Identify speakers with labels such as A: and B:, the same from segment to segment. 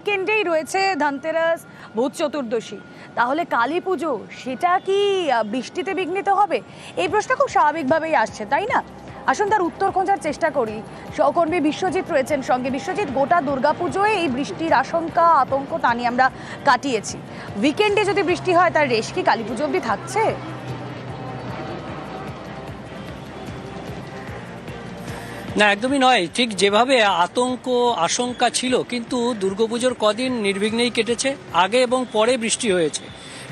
A: উইকেন্ডেই রয়েছে ধনতেরাস ভূত চতুর্দশী। তাহলে কালী পুজো, সেটা কি বৃষ্টিতে বিঘ্নিত হবে? এই প্রশ্ন খুব স্বাভাবিকভাবেই আসছে, তাই না? আসুন তার উত্তর খোঁজার চেষ্টা করি। সহকর্মী বিশ্বজিৎ রয়েছেন সঙ্গে। বিশ্বজিৎ, গোটা দুর্গাপুজোয় এই বৃষ্টির আশঙ্কা, আতঙ্ক তা নিয়ে আমরা কাটিয়েছি। উইকেন্ডে যদি বৃষ্টি হয়, তার রেশ কি কালী পুজো অবধি থাকছে?
B: না, একদমই নয়। ঠিক যেভাবে আতঙ্ক, আশঙ্কা ছিল, কিন্তু দুর্গাপুজোর কদিন নির্বিঘ্নেই কেটেছে, আগে এবং পরে বৃষ্টি হয়েছে।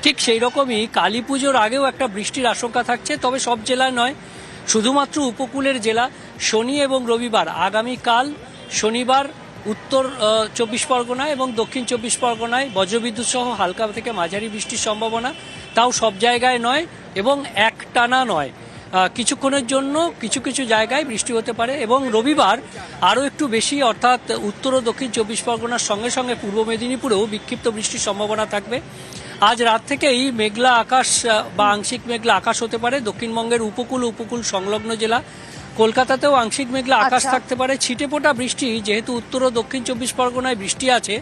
B: ঠিক সেই রকমই কালী পুজোর আগেও একটা বৃষ্টির আশঙ্কা থাকছে, তবে সব জেলায় নয়, শুধুমাত্র উপকূলের জেলা, শনি এবং রবিবার। আগামীকাল শনিবার উত্তর চব্বিশ পরগনা এবং দক্ষিণ চব্বিশ পরগনায় বজ্রবিদ্যুৎ সহ হালকা থেকে মাঝারি বৃষ্টির সম্ভাবনা। তাও সব জায়গায় নয় এবং একটানা নয়। কিছুক্ষণের জন্য কিছু কিছু জায়গায় বৃষ্টি হতে পারে এবং রবিবার আরও একটু বেশি, অর্থাৎ উত্তর ও দক্ষিণ চব্বিশ পরগনার সঙ্গে সঙ্গে পূর্ব মেদিনীপুরেও বিক্ষিপ্ত বৃষ্টির সম্ভাবনা থাকবে। আজ রাত থেকেই মেঘলা আকাশ বা আংশিক মেঘলা আকাশ হতে পারে। দক্ষিণবঙ্গের উপকূল উপকূল সংলগ্ন জেলা কলকাতাতেও আংশিক মেঘলা আকাশ
A: আচ্ছা।
B: থাকতে পারে। ছিটেফোঁটা বৃষ্টি যেহেতু উত্তর ও দক্ষিণ চব্বিশ পরগনায় বৃষ্টি আছে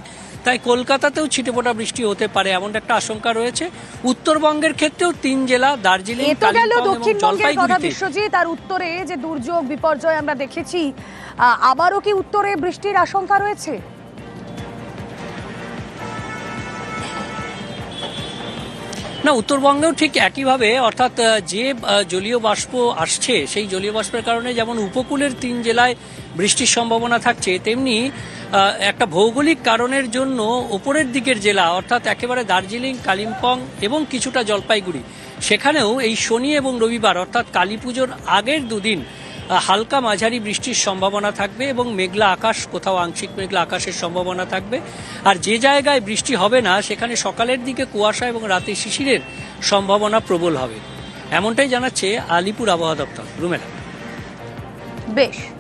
B: তাই কলকাতাতেও ছিটেফোঁটা বৃষ্টি হতে পারে এমন একটা আশঙ্কা রয়েছে। উত্তরবঙ্গের ক্ষেত্রেও তিন জেলা দার্জিলিং জলপাইগুড়িতে।
A: বিশ্বজিৎ উত্তরে যে দুর্যোগ বিপর্যয় আমরা দেখেছি আবারও কি উত্তরে বৃষ্টির আশঙ্কা রয়েছে?
B: না, উত্তরবঙ্গেও ঠিক একইভাবে, অর্থাৎ যে জলীয় বাষ্প আসছে, সেই জলীয় বাষ্পের কারণে যেমন উপকূলের তিন জেলায় বৃষ্টির সম্ভাবনা থাকছে, তেমনি একটা ভৌগোলিক কারণের জন্য উপরের দিকের জেলা, অর্থাৎ একেবারে দার্জিলিং, কালিম্পং এবং কিছুটা জলপাইগুড়ি, সেখানেও এই শনি এবং রবিবার, অর্থাৎ কালী পুজোর আগের দুদিন হালকা মাঝারি বৃষ্টির সম্ভাবনা থাকবে এবং মেঘলা আকাশ, কোথাও আংশিক মেঘলা আকাশের সম্ভাবনা থাকবে। আর যে জায়গায় বৃষ্টি হবে না, সেখানে সকালের দিকে কুয়াশা এবং রাতে শিশিরের সম্ভাবনা প্রবল হবে। এমনটাই জানাচ্ছে আলিপুর আবহাওয়া দপ্তর। রুমেলা।
A: বেশ।